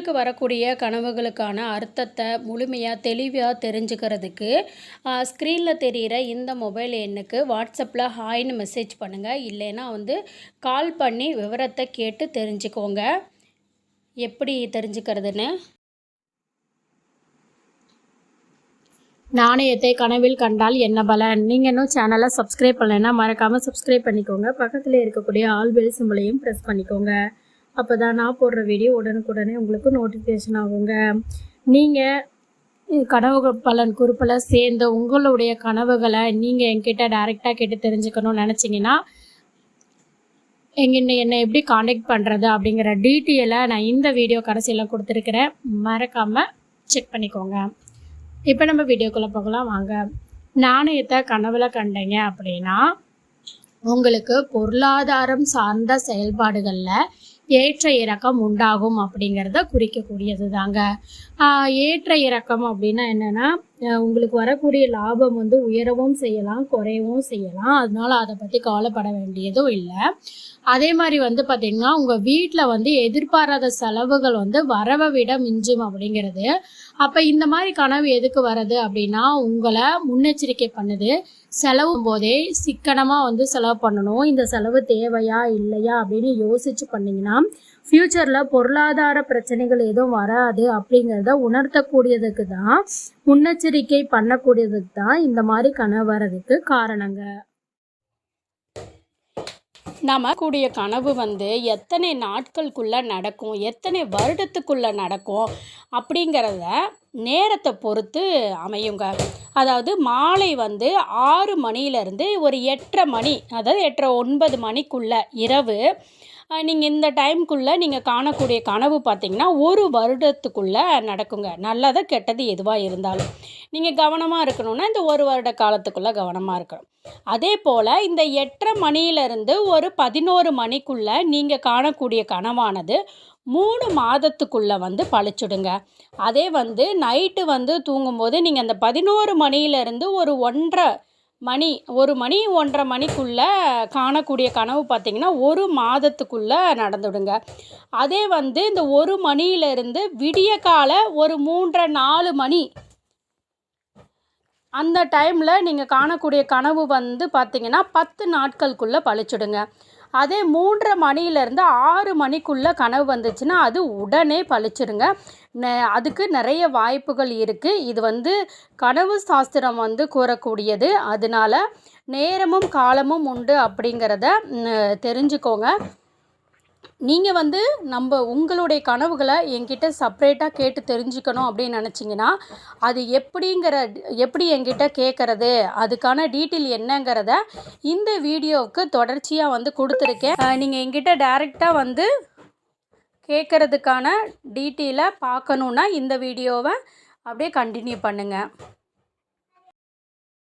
உங்களுக்கு வரக்கூடிய கனவுகளுக்கான அர்த்தத்தை முழுமையாக தெளிவாக தெரிஞ்சுக்கிறதுக்கு ஸ்க்ரீனில் தெரிகிற இந்த மொபைல் எண்ணுக்கு வாட்ஸ்அப்பில் ஹாய்னு மெசேஜ் பண்ணுங்கள் இல்லைன்னா வந்து கால் பண்ணி விவரத்தை கேட்டு தெரிஞ்சுக்கோங்க. எப்படி தெரிஞ்சுக்கிறதுன்னு? நாணயத்தை கனவில் கண்டால் என்ன பலன்? நீங்கள் இன்னும் சேனலை சப்ஸ்கிரைப் பண்ணலைன்னா மறக்காமல் சப்ஸ்கிரைப் பண்ணிக்கோங்க. பக்கத்தில் இருக்கக்கூடிய ஆல் பெல் சிம்பிளையும் ப்ரெஸ் பண்ணிக்கோங்க. அப்போ தான் நான் போடுற வீடியோ உடனுக்குடனே உங்களுக்கு நோட்டிஃபிகேஷன் ஆகுங்க. நீங்கள் கனவு பலன் குறிப்பில் சேர்ந்த உங்களுடைய கனவுகளை நீங்கள் என்கிட்ட டைரெக்டாக கேட்டு தெரிஞ்சுக்கணும்னு நினச்சிங்கன்னா எங்கிட்ட என்னை எப்படி காண்டாக்ட் பண்ணுறது அப்படிங்கிற டீட்டெயிலை நான் இந்த வீடியோ கடைசியில் கொடுத்துருக்குறேன். மறக்காமல் செக் பண்ணிக்கோங்க. இப்போ நம்ம வீடியோக்குள்ளே போகலாம். வாங்க. நாணயத்தை கனவுல கண்டீங்க அப்படின்னா உங்களுக்கு பொருளாதாரம் சார்ந்த செயல்பாடுகளில் ஏற்ற இறக்கம் உண்டாகும் அப்படிங்கிறத குறிக்கக்கூடியது தாங்க ஏற்ற இறக்கம் அப்படின்னா என்னென்னா உங்களுக்கு வரக்கூடிய லாபம் வந்து உயரவும் செய்யலாம் குறையவும் செய்யலாம். அதனால அதை பற்றி கவலைப்பட வேண்டியதும் இல்லை. அதே மாதிரி வந்து பார்த்திங்கன்னா உங்கள் வீட்டில் வந்து எதிர்பாராத செலவுகள் வந்து வரவை விட மிஞ்சும் அப்படிங்கிறது. அப்போ இந்த மாதிரி கனவு எதுக்கு வருது அப்படின்னா உங்களை முன்னெச்சரிக்கை பண்ணுது. செலவு போதே சிக்கனமாக வந்து செலவு பண்ணணும். இந்த செலவு தேவையா இல்லையா அப்படின்னு யோசிச்சு பண்ணிங்கன்னா ஃப்யூச்சரில் பொருளாதார பிரச்சனைகள் எதுவும் வராது அப்படிங்கிறத உணர்த்தக்கூடியதுக்கு தான் முன்னெச்சரிக்கை பண்ணக்கூடியதுக்கு தான் இந்த மாதிரி கனவு வர்றதுக்கு காரணங்க. நம்ம கனவு வந்து எத்தனை நாட்களுக்குள்ளே நடக்கும் எத்தனை வருடத்துக்குள்ளே நடக்கும் அப்படிங்கிறத நேரத்தை பொறுத்து அமையுங்க. அதாவது மாலை வந்து ஆறு மணியிலேருந்து ஒரு எட்டரை மணி அதாவது எட்டரை ஒன்பது மணிக்குள்ளே இரவு நீங்கள் இந்த டைம்குள்ளே நீங்கள் காணக்கூடிய கனவு பார்த்தீங்கன்னா ஒரு வருடத்துக்குள்ளே நடக்குங்க. நல்லதை கெட்டது எதுவாக இருந்தாலும். நீங்கள் கவனமாக இருக்கணும்னா இந்த ஒரு வருட காலத்துக்குள்ளே கவனமாக இருக்கணும். அதே போல் இந்த எட்டரை மணியிலிருந்து ஒரு பதினோரு மணிக்குள்ளே நீங்கள் காணக்கூடிய கனவானது மூணு மாதத்துக்குள்ளே வந்து பழிச்சுடுங்க. அதே வந்து நைட்டு வந்து தூங்கும்போது நீங்கள் அந்த பதினோரு மணியிலேருந்து ஒரு ஒன்றரை மணி ஒரு மணி ஒன்றரை மணிக்குள்ளே காணக்கூடிய கனவு பார்த்திங்கன்னா ஒரு மாதத்துக்குள்ளே நடந்துடுங்க. அதே வந்து இந்த ஒரு மணியிலேருந்து விடிய கால ஒரு மூன்றரை நாலு மணி. அந்த டைமில் நீங்கள் காணக்கூடிய கனவு வந்து பார்த்திங்கன்னா பத்து நாட்களுக்குள்ளே பழிச்சிடுங்க. அதே மூன்றரை மணியிலேருந்து ஆறு மணிக்குள்ளே கனவு வந்துச்சுன்னா அது உடனே பழிச்சிடுங்க அதுக்கு நிறைய வாய்ப்புகள் இருக்குது இது வந்து கனவு சாஸ்திரம் வந்து கூறக்கூடியது. அதனால நேரமும் காலமும் உண்டு அப்படிங்கிறத தெரிஞ்சுக்கோங்க. நீங்கள் வந்து நம்ம உங்களுடைய கனவுகளை என்கிட்ட செப்ரேட்டாக கேட்டு தெரிஞ்சுக்கணும் அப்படின்னு நினச்சிங்கன்னா அது எப்படிங்கிற எப்படி என்கிட்ட கேட்குறது அதுக்கான டீட்டெயில் என்னங்கிறத இந்த வீடியோவுக்கு தொடர்ச்சியாக வந்து கொடுத்துருக்கேன். நீங்கள் என்கிட்ட டைரெக்டாக வந்து கேட்குறதுக்கான டீட்டெயிலை பார்க்கணுன்னா இந்த வீடியோவை அப்படியே கண்டினியூ பண்ணுங்கள்